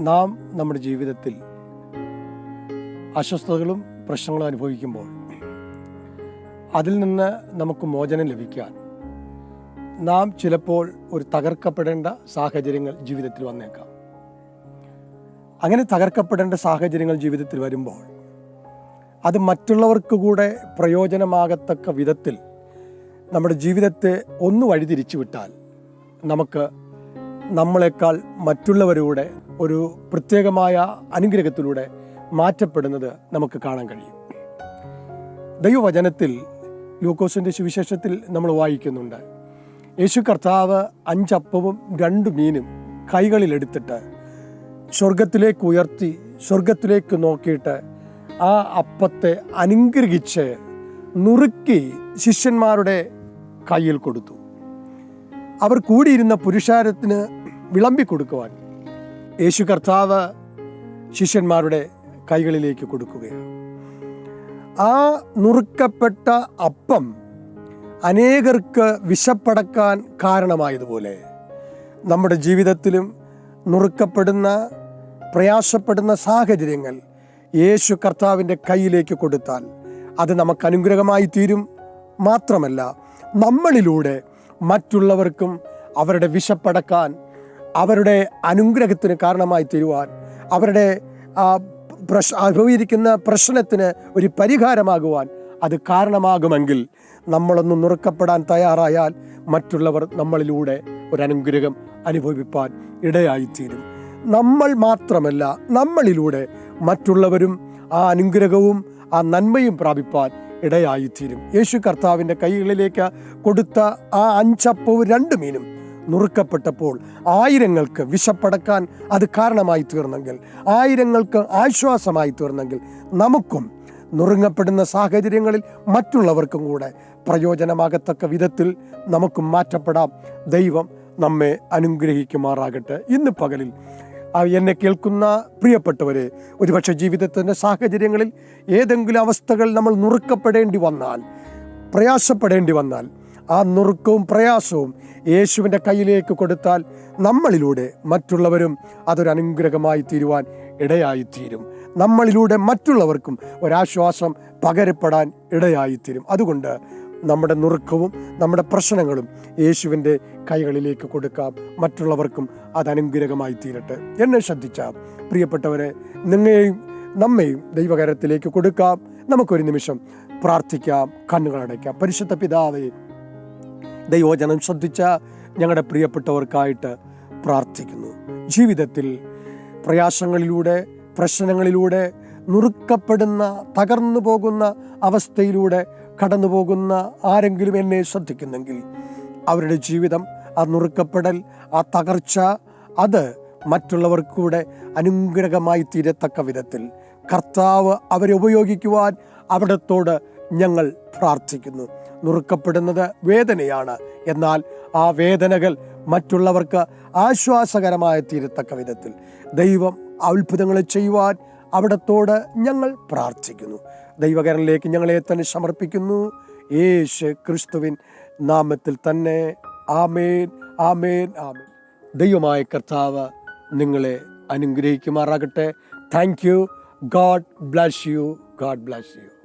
നാം നമ്മുടെ ജീവിതത്തിൽ അസ്വസ്ഥതകളും പ്രശ്നങ്ങളും അനുഭവിക്കുമ്പോൾ അതിൽ നിന്ന് നമുക്ക് മോചനം ലഭിക്കാൻ നാം ചിലപ്പോൾ ഒരു തകർക്കപ്പെടേണ്ട സാഹചര്യങ്ങൾ ജീവിതത്തിൽ വന്നേക്കാം. അങ്ങനെ തകർക്കപ്പെടേണ്ട സാഹചര്യങ്ങൾ ജീവിതത്തിൽ വരുമ്പോൾ അത് മറ്റുള്ളവർക്ക് കൂടെ പ്രയോജനമാകത്തക്ക വിധത്തിൽ നമ്മുടെ ജീവിതത്തെ ഒന്ന് വഴിതിരിച്ചു വിട്ടാൽ നമുക്ക് നമ്മളെക്കാൾ മറ്റുള്ളവരുടെ ഒരു പ്രത്യേകമായ അനുഗ്രഹത്തിലൂടെ മാറ്റപ്പെടുന്നത് നമുക്ക് കാണാൻ കഴിയും. ദൈവവചനത്തിൽ ലൂക്കോസിന്റെ സുവിശേഷത്തിൽ നമ്മൾ വായിക്കുന്നുണ്ട് യേശു കർത്താവ് അഞ്ചപ്പവും രണ്ട് മീനും കൈകളിലെടുത്തിട്ട് സ്വർഗത്തിലേക്ക് ഉയർത്തി സ്വർഗത്തിലേക്ക് നോക്കിയിട്ട് ആ അപ്പത്തെ അനുഗ്രഹിച്ച് നുറുക്കി ശിഷ്യന്മാരുടെ കയ്യിൽ കൊടുത്തു. അവർ കൂടിയിരുന്ന പുരുഷാരത്തിന് വിളമ്പി കൊടുക്കുവാൻ യേശു കർത്താവ് ശിഷ്യന്മാരുടെ കൈകളിലേക്ക് കൊടുക്കുകയാണ്. ആ നുറുക്കപ്പെട്ട അപ്പം അനേകർക്ക് വിശപ്പടക്കാൻ കാരണമായതുപോലെ നമ്മുടെ ജീവിതത്തിലും നുറുക്കപ്പെടുന്ന പ്രയാസപ്പെടുന്ന സാഹചര്യങ്ങൾ യേശു കർത്താവിന്റെ കയ്യിലേക്ക് കൊടുത്താൽ അത് നമുക്ക് അനുഗ്രഹമായി തീരും. മാത്രമല്ല നമ്മളിലൂടെ മറ്റുള്ളവർക്കും അവരുടെ വിശപ്പടക്കാൻ അവരുടെ അനുഗ്രഹത്തിന് കാരണമായി തീരുവാൻ അവരുടെ പ്രശ് അനുഭവിയിരിക്കുന്ന പ്രശ്നത്തിന് ഒരു പരിഹാരമാകുവാൻ അത് കാരണമാകുമെങ്കിൽ നമ്മളൊന്ന് നുറുക്കപ്പെടാൻ തയ്യാറായാൽ മറ്റുള്ളവർ നമ്മളിലൂടെ ഒരു അനുഗ്രഹം അനുഭവിപ്പാൻ ഇടയായിത്തീരും. നമ്മൾ മാത്രമല്ല നമ്മളിലൂടെ മറ്റുള്ളവരും ആ അനുഗ്രഹവും ആ നന്മയും പ്രാപിപ്പാൻ ഇടയായിത്തീരും. യേശു കർത്താവിന്റെ കൈകളിലേക്ക് കൊടുത്ത ആ അഞ്ചപ്പവും രണ്ട് മീനും നുറുക്കപ്പെട്ടപ്പോൾ ആയിരങ്ങൾക്ക് വിശപ്പടക്കാൻ അത് കാരണമായി തീർന്നെങ്കിൽ ആയിരങ്ങൾക്ക് ആശ്വാസമായി തീർന്നെങ്കിൽ നമുക്കും നുറുങ്ങപ്പെടുന്ന സാഹചര്യങ്ങളിൽ മറ്റുള്ളവർക്കും കൂടെ പ്രയോജനമാകത്തക്ക വിധത്തിൽ നമുക്കും മാറ്റപ്പെടാം. ദൈവം നമ്മെ അനുഗ്രഹിക്കുമാറാകട്ടെ. ഇന്ന് പകലിൽ എന്നെ കേൾക്കുന്ന പ്രിയപ്പെട്ടവരെ ഒരുപക്ഷെ ജീവിതത്തിന്റെ സാഹചര്യങ്ങളിൽ ഏതെങ്കിലും അവസ്ഥകൾ നമ്മൾ നുറുക്കപ്പെടേണ്ടി വന്നാൽ പ്രയാസപ്പെടേണ്ടി വന്നാൽ ആ നുറുക്കവും പ്രയാസവും യേശുവിന്റെ കയ്യിലേക്ക് കൊടുത്താൽ നമ്മളിലൂടെ മറ്റുള്ളവരും അതൊരു അനുഗ്രഹമായി തീരുവാൻ ഇടയായിത്തീരും. നമ്മളിലൂടെ മറ്റുള്ളവർക്കും ഒരാശ്വാസം പകരപ്പെടാൻ ഇടയായിത്തീരും. അതുകൊണ്ട് നമ്മുടെ നുറുക്കവും നമ്മുടെ പ്രശ്നങ്ങളും യേശുവിന്റെ കൈകളിലേക്ക് കൊടുക്കാം. മറ്റുള്ളവർക്കും അത് അനുഗ്രഹമായി തീരട്ടെ. എന്നെ ശ്രദ്ധിച്ച പ്രിയപ്പെട്ടവരെ നിങ്ങളെയും നമ്മയും ദൈവകരത്തിലേക്ക് കൊടുക്കാം. നമുക്കൊരു നിമിഷം പ്രാർത്ഥിക്കാം കണ്ണുകളടയ്ക്കാം. പരിശുദ്ധ പിതാവേ ദൈവജനം ശ്രദ്ധിച്ച ഞങ്ങളുടെ പ്രിയപ്പെട്ടവർക്കായിട്ട് പ്രാർത്ഥിക്കുന്നു. ജീവിതത്തിൽ പ്രയാസങ്ങളിലൂടെ പ്രശ്നങ്ങളിലൂടെ നുറുക്കപ്പെടുന്ന തകർന്നു പോകുന്ന അവസ്ഥയിലൂടെ കടന്നു പോകുന്ന ആരെങ്കിലും എന്നെ ശ്രദ്ധിക്കുന്നെങ്കിൽ അവരുടെ ജീവിതം ആ നുറുക്കപ്പെടൽ ആ തകർച്ച അത് മറ്റുള്ളവർക്കൂടെ അനുഗ്രഹമായി തീരത്തക്ക വിധത്തിൽ കർത്താവ് അവരെ ഉപയോഗിക്കുവാൻ അവിടത്തോട് ഞങ്ങൾ പ്രാർത്ഥിക്കുന്നു. നുറുക്കപ്പെടുന്നത് വേദനയാണ്. എന്നാൽ ആ വേദനകൾ മറ്റുള്ളവർക്ക് ആശ്വാസകരമായ തീരത്തക്ക വിധത്തിൽ. ദൈവം അത്ഭുതങ്ങൾ ചെയ്യുവാൻ അവിടത്തോട് ഞങ്ങൾ പ്രാർത്ഥിക്കുന്നു. ദൈവകരനിലേക്ക് ഞങ്ങളെ തന്നെ സമർപ്പിക്കുന്നു. യേശു ക്രിസ്തുവിൻ നാമത്തിൽ തന്നെ. ആമേൻ ആമേൻ ആമേൻ. ദൈവമായ കർത്താവ് നിങ്ങളെ അനുഗ്രഹിക്കുമാറാകട്ടെ. Thank you. God bless you. God bless you.